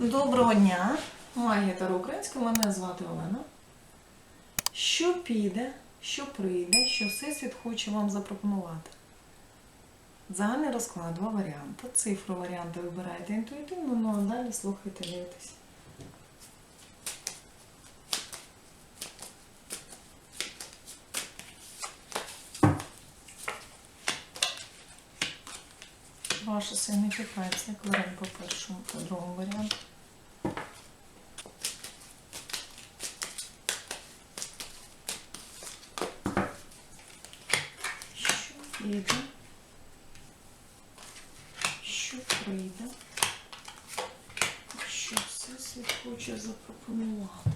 Доброго дня! Магія Таро Українська, мене звати Олена. Що піде, що прийде, що Всесвіт хоче вам запропонувати? Загальний розклад, два варіанти. Цифру варіанти вибираєте інтуїтивно, ну а далі слухайте, дивитесь. Ваша сигніфікація, кварен по першому, по другому варіанту. Що піде? Що прийде? Що всесвіт хоче запропонувати?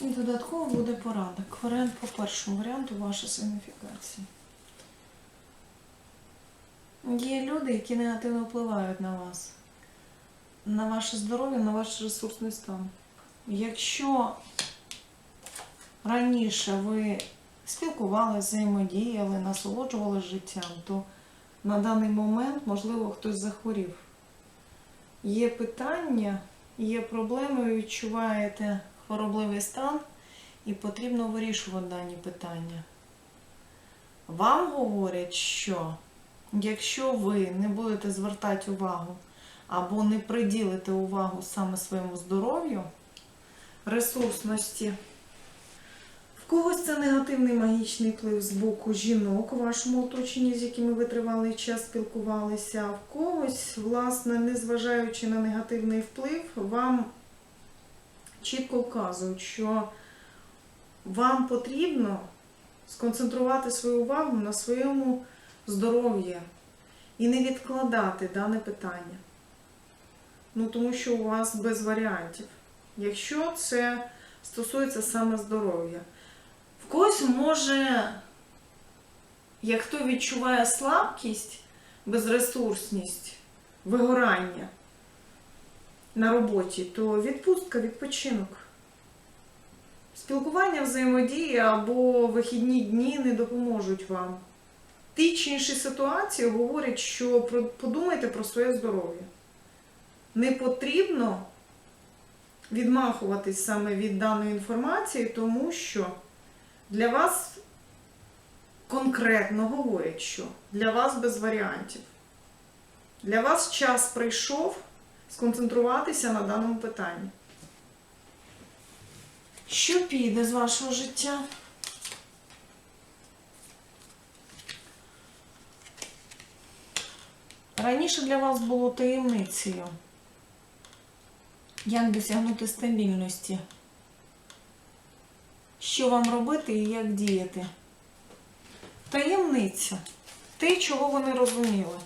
І додатково буде порада. Кварен по першому варіанту ваша сигніфікація. Є люди, які негативно впливають на вас, на ваше здоров'я, на ваш ресурсний стан. Якщо раніше ви спілкувалися, взаємодіяли, насолоджувалися життям, то на даний момент, можливо, хтось захворів. Є питання, є проблеми, ви відчуваєте хворобливий стан і потрібно вирішувати дані питання. Вам говорять, що якщо ви не будете звертати увагу або не приділите увагу саме своєму здоров'ю, ресурсності, в когось це негативний магічний вплив з боку жінок у вашому оточенні, з якими ви тривалий час спілкувалися, а в когось, власне, незважаючи на негативний вплив, вам чітко вказують, що вам потрібно сконцентрувати свою увагу на своєму здоров'ї і не відкладати дане питання. Ну, тому що у вас без варіантів. Якщо це стосується саме здоров'я, в когось може, як хто відчуває слабкість, безресурсність, вигорання на роботі, то відпустка, відпочинок. Спілкування, взаємодія або вихідні дні не допоможуть вам. Ті чи інші ситуації говорять, що подумайте про своє здоров'я. Не потрібно відмахуватись саме від даної інформації, тому що для вас конкретно говорять, що для вас без варіантів. Для вас час прийшов сконцентруватися на даному питанні. Що піде з вашого життя? Раніше для вас було таємницею. Як досягнути стабільності? Що вам робити і як діяти? Таємниця. Те, чого ви не розуміли.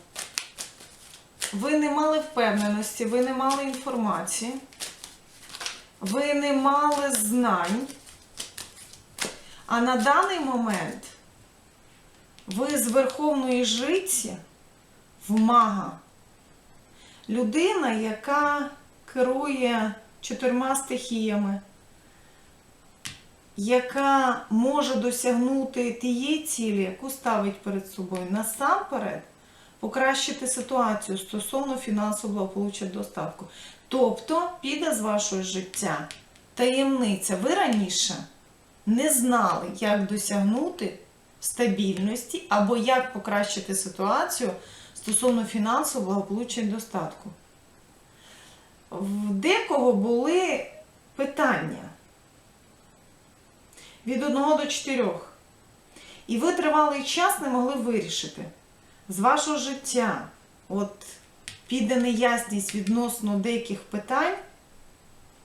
Ви не мали впевненості, ви не мали інформації, ви не мали знань. А на даний момент ви з верховної житті в мага. Людина, яка керує чотирма стихіями, яка може досягнути тієї цілі, яку ставить перед собою насамперед покращити ситуацію стосовно фінансового благополуччя достатку. Тобто піде з вашого життя таємниця. Ви раніше не знали, як досягнути стабільності або як покращити ситуацію стосовно фінансового благополуччя і достатку. В декого були питання від 1 до 4. І ви тривалий час не могли вирішити з вашого життя, от піде неясність відносно деяких питань,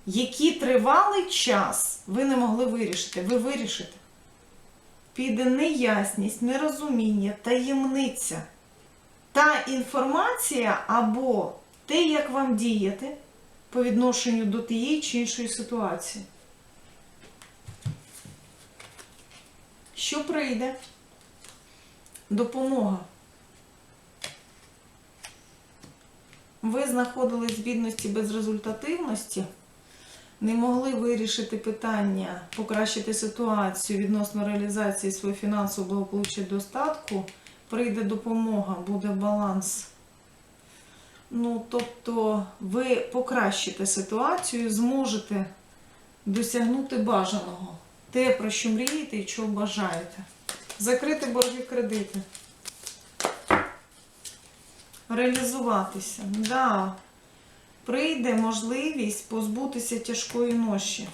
які тривалий час ви не могли вирішити. Ви вирішите. Піде неясність, нерозуміння, таємниця. Та інформація або те, як вам діяти по відношенню до тієї чи іншої ситуації. що прийде? Допомога. Ви знаходились в бідності безрезультативності, не могли вирішити питання, покращити ситуацію відносно реалізації свого фінансового благополуччя достатку, прийде допомога, буде баланс. Ну, тобто, ви покращите ситуацію, зможете досягнути бажаного. Те, про що мрієте і чого бажаєте. Закрити борги кредити. Реалізуватися. Да. Прийде можливість позбутися тяжкої ноші.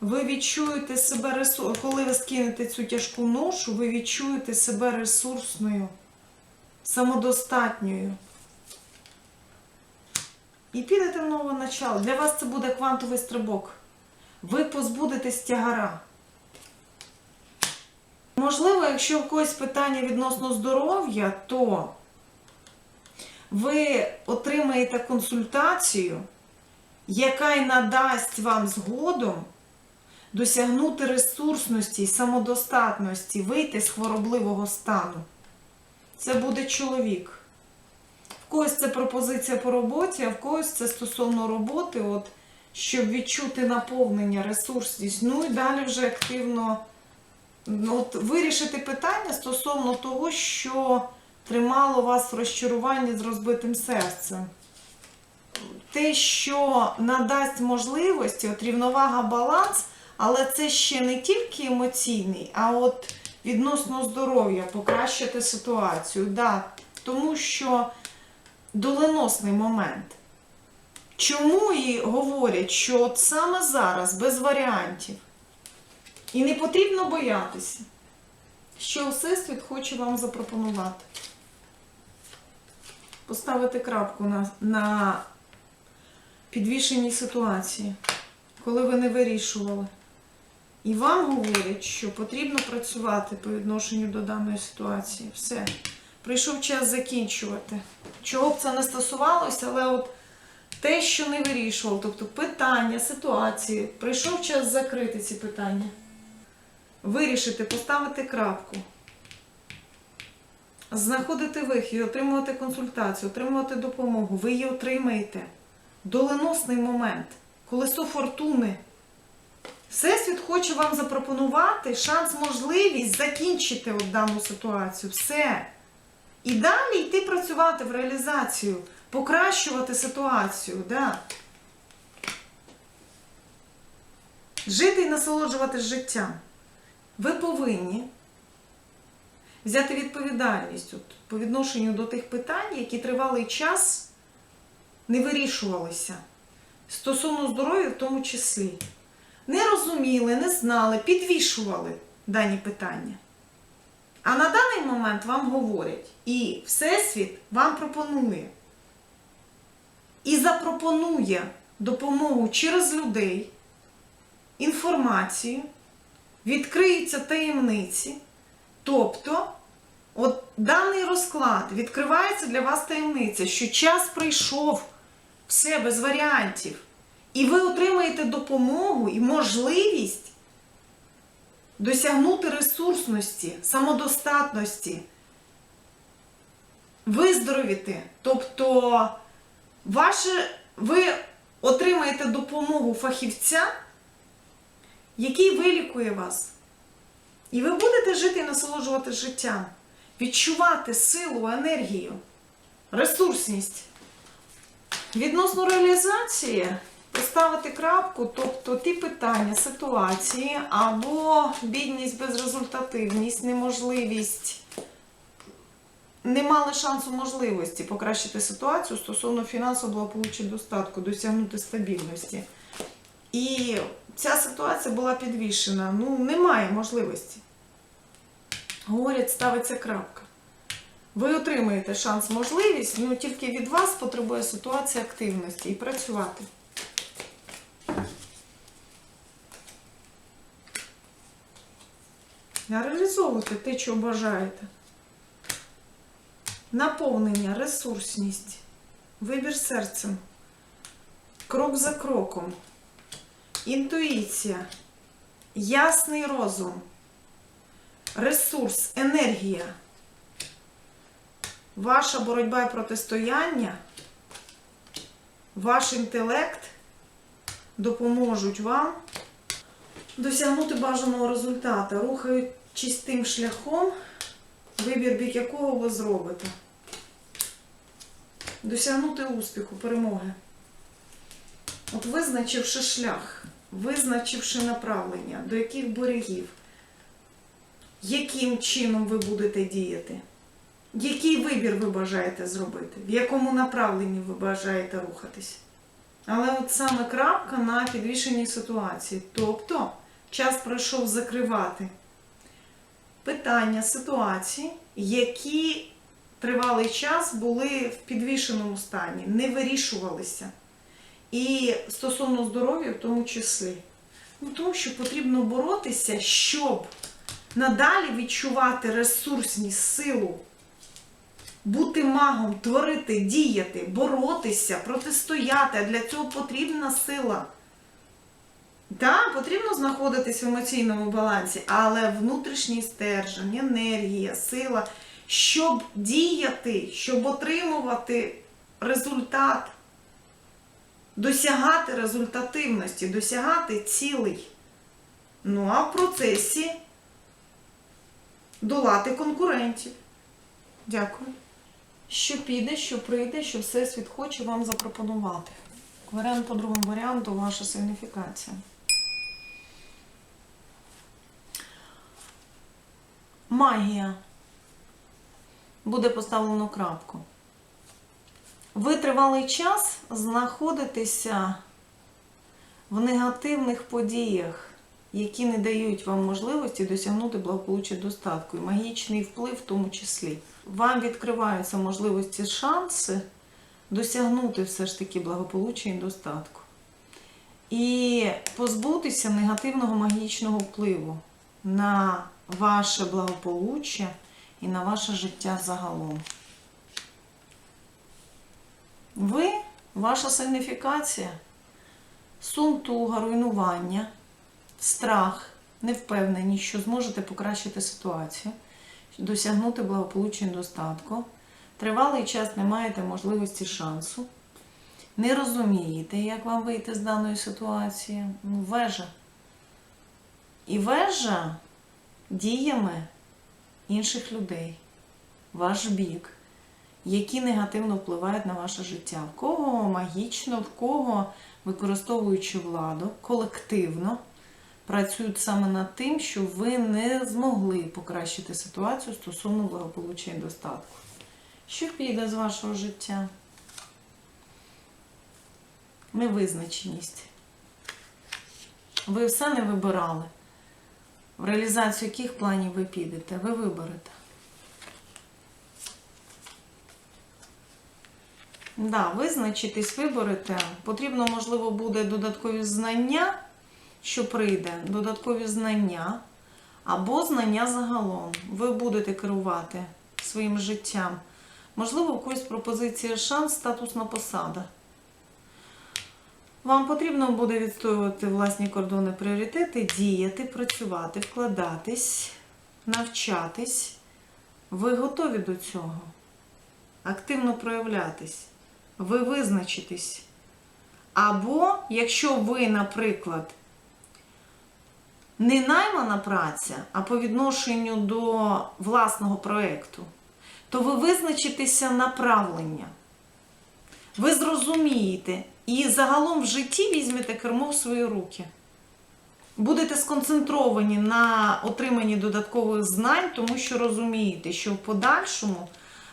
Ви відчуєте себе ресурс... Коли ви скинете цю тяжку ношу, ви відчуєте себе ресурсною, самодостатньою. І підете в нове начало. Для вас це буде квантовий стрибок. Ви позбудетесь тягара. Можливо, якщо в когось питання відносно здоров'я, то ви отримаєте консультацію, яка й надасть вам згодом досягнути ресурсності і самодостатності, вийти з хворобливого стану. Це буде чоловік. В когось це пропозиція по роботі, а в когось це стосовно роботи, от, щоб відчути наповнення, ресурсність. Ну і далі вже активно ну, от, вирішити питання стосовно того, що тримало вас в розчаруванні з розбитим серцем. Те, що надасть можливості, от рівновага, баланс, але це ще не тільки емоційний, а от відносно здоров'я, покращити ситуацію. Да, тому що доленосний момент. Чому і говорять, що от саме зараз, без варіантів, і не потрібно боятися, що Всесвіт хоче вам запропонувати. Поставити крапку на, на підвішеній ситуації, коли ви не вирішували. І вам говорять, що потрібно працювати по відношенню до даної ситуації. Все. Прийшов час закінчувати. Чого б це не стосувалося, але от те, що не вирішував, тобто питання, ситуації, прийшов час закрити ці питання. Вирішити, поставити крапку. Знаходити вихід, отримувати консультацію, отримувати допомогу. Ви її отримаєте. Доленосний момент, колесо фортуни. Всесвіт хоче вам запропонувати шанс, можливість закінчити от дану ситуацію. Все. І далі йти працювати в реалізацію, покращувати ситуацію. Да. Жити і насолоджуватись життям. Ви повинні взяти відповідальність от, по відношенню до тих питань, які тривалий час не вирішувалися. Стосовно здоров'я в тому числі. Не розуміли, не знали, підвішували дані питання. А на даний момент вам говорять, і Всесвіт вам пропонує. І запропонує допомогу через людей, інформацію, відкриються таємниці. Тобто, от даний розклад відкривається для вас таємниця, що час прийшов, все без варіантів. І ви отримаєте допомогу і можливість досягнути ресурсності, самодостатності, виздоровіти. Тобто, ваше, ви отримаєте допомогу фахівця, який вилікує вас. І ви будете жити і насолоджувати життям, відчувати силу, енергію, ресурсність. Відносно реалізації поставити крапку, тобто ті питання, ситуації або бідність, безрезультативність, неможливість, не мали шансу можливості покращити ситуацію стосовно фінансового благополуччя достатку, досягнути стабільності. І ця ситуація була підвішена. Ну, немає можливості. Говорять, ставиться крапка. Ви отримаєте шанс, можливість, ну тільки від вас потребує ситуація активності і працювати. Реалізовуйте те, що бажаєте. Наповнення, ресурсність, вибір серцем, крок за кроком, інтуїція, ясний розум, ресурс, енергія, ваша боротьба і протистояння, ваш інтелект допоможуть вам досягнути бажаного результату, рухаючись тим шляхом, вибір бік якого ви зробите. Досягнути успіху, перемоги. От визначивши шлях, визначивши направлення, до яких берегів, яким чином ви будете діяти, який вибір ви бажаєте зробити, в якому направленні ви бажаєте рухатись. Але от саме крапка на підвішеній ситуації. Тобто час пройшов закривати питання, ситуації, які тривалий час були в підвішеному стані, не вирішувалися. І стосовно здоров'я в тому числі. Ну, тому що потрібно боротися, щоб надалі відчувати ресурсність, силу, бути магом, творити, діяти, боротися, протистояти. А для цього потрібна сила. Так, потрібно знаходитись в емоційному балансі, але внутрішній стержень, енергія, сила, щоб діяти, щоб отримувати результат, досягати результативності, досягати цілей. Ну а в процесі долати конкурентів. Дякую. Що піде, що прийде, що Всесвіт хоче вам запропонувати. Варіант по другому варіанту ваша сигніфікація. Магія. Буде поставлено крапку. Ви тривалий час знаходитеся в негативних подіях, які не дають вам можливості досягнути благополуччя достатку і магічний вплив в тому числі. Вам відкриваються можливості, шанси досягнути все ж таки благополуччя і достатку. І позбутися негативного магічного впливу на ваше благополуччя і на ваше життя загалом. Ви, ваша сигніфікація, сум туга, руйнування, страх, невпевненість, що зможете покращити ситуацію, досягнути благополуччя і достатку. Тривалий час не маєте можливості шансу, не розумієте, як вам вийти з даної ситуації. Ну, вежа. І вежа діями інших людей, ваш бік, які негативно впливають на ваше життя. В кого магічно, в кого, використовуючи владу, колективно працюють саме над тим, що ви не змогли покращити ситуацію стосовно благополуччя і достатку. Що піде з вашого життя? Невизначеність. Ви все не вибирали. В реалізацію яких планів ви підете? Ви виберете. Да, визначитись, виберете. Потрібно, можливо, буде додаткові знання, що прийде, додаткові знання, або знання загалом. Ви будете керувати своїм життям. Можливо, у когось пропозиція шанс, статусна посада. Вам потрібно буде відстоювати власні кордони, пріоритети, діяти, працювати, вкладатись, навчатись. Ви готові до цього? Активно проявлятись. Ви визначитесь. Або, якщо ви, наприклад, не наймана праця, а по відношенню до власного проєкту, то ви визначитеся направлення. Ви зрозумієте і загалом в житті візьмете кермо в свої руки. Будете сконцентровані на отриманні додаткових знань, тому що розумієте, що в подальшому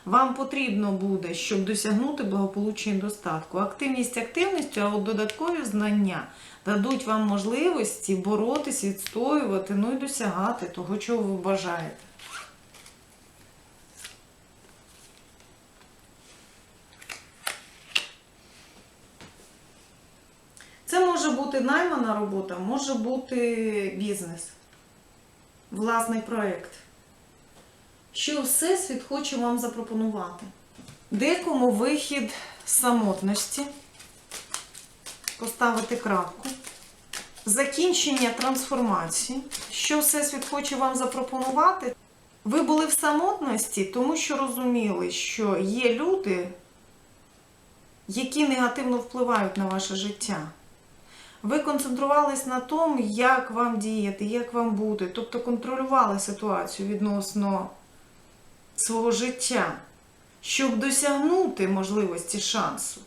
вам потрібно буде, щоб досягнути благополуччя і достатку. Активність активністю, а от додаткові знання дадуть вам можливості боротись, відстоювати, ну і досягати того, чого ви бажаєте. Це може бути наймана робота, може бути бізнес, власний проєкт. Що Всесвіт хоче вам запропонувати? Декому вихід самотності, поставити крапку, закінчення трансформації. Що Всесвіт хоче вам запропонувати? Ви були в самотності, тому що розуміли, що є люди, які негативно впливають на ваше життя. Ви концентрувались на тому, як вам діяти, як вам бути, тобто контролювали ситуацію відносно свого життя, щоб досягнути можливості шансу,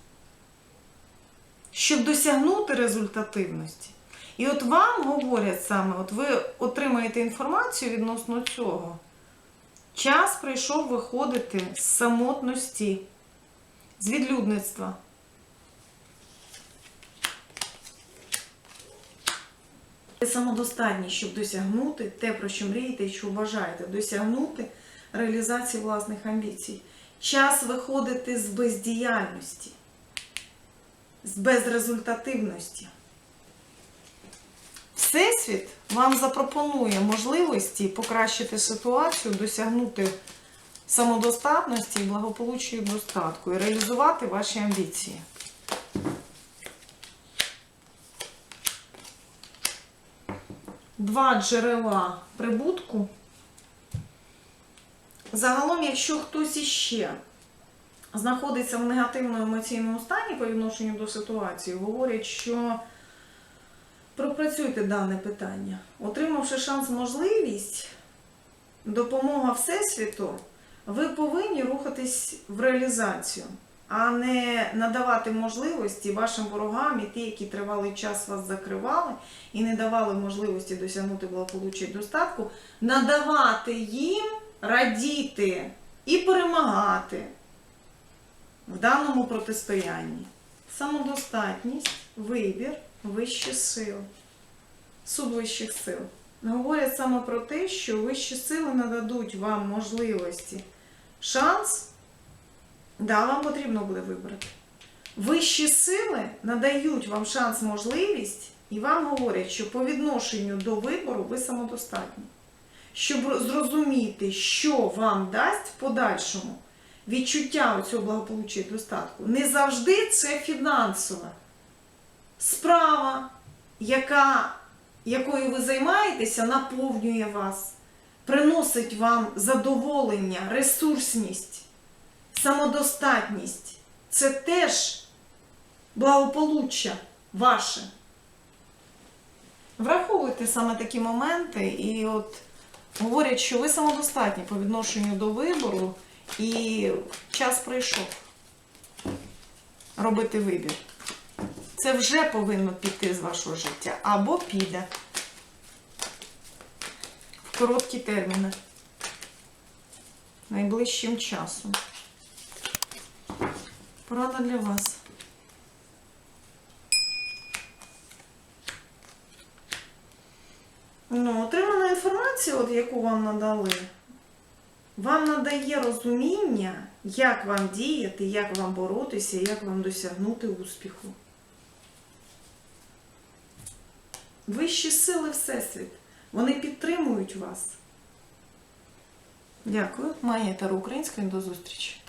щоб досягнути результативності. І от вам говорять саме, от ви отримаєте інформацію відносно цього. Час прийшов виходити з самотності, з відлюдництва. Ви самодостатні, щоб досягнути те, про що мрієте і що бажаєте, досягнути реалізації власних амбіцій. Час виходити з бездіяльності, з безрезультативності. Всесвіт вам запропонує можливості покращити ситуацію, досягнути самодостатності і благополуччя і достатку і реалізувати ваші амбіції. Два джерела прибутку. Загалом, якщо хтось іще знаходиться в негативному емоційному стані по відношенню до ситуації, говорять, що пропрацюйте дане питання. Отримавши шанс, можливість, допомога Всесвіту, ви повинні рухатись в реалізацію, а не надавати можливості вашим ворогам і ті, які тривалий час вас закривали і не давали можливості досягнути благополуччя і достатку, надавати їм радіти і перемагати в даному протистоянні. Самодостатність, вибір, вищі сили, суд вищих сил. Говорять саме про те, що вищі сили нададуть вам можливості, шанс, да, вам потрібно буде вибрати. Вищі сили надають вам шанс, можливість, і вам говорять, що по відношенню до вибору ви самодостатні. Щоб зрозуміти, що вам дасть в подальшому відчуття цього благополуччя і достатку. Не завжди це фінансова справа, яка, якою ви займаєтеся, наповнює вас, приносить вам задоволення, ресурсність, самодостатність. Це теж благополуччя ваше. Враховуйте саме такі моменти, і от говорять, що ви самодостатні по відношенню до вибору, і час прийшов робити вибір. Це вже повинно піти з вашого життя або піде в короткі терміни, найближчим часом. Порада для вас. Ну, отримана інформація, от яку вам надали, вам надає розуміння, як вам діяти, як вам боротися, як вам досягнути успіху. Вищі сили Всесвіт, вони підтримують вас. Дякую. Магія Таро Української. До зустрічі.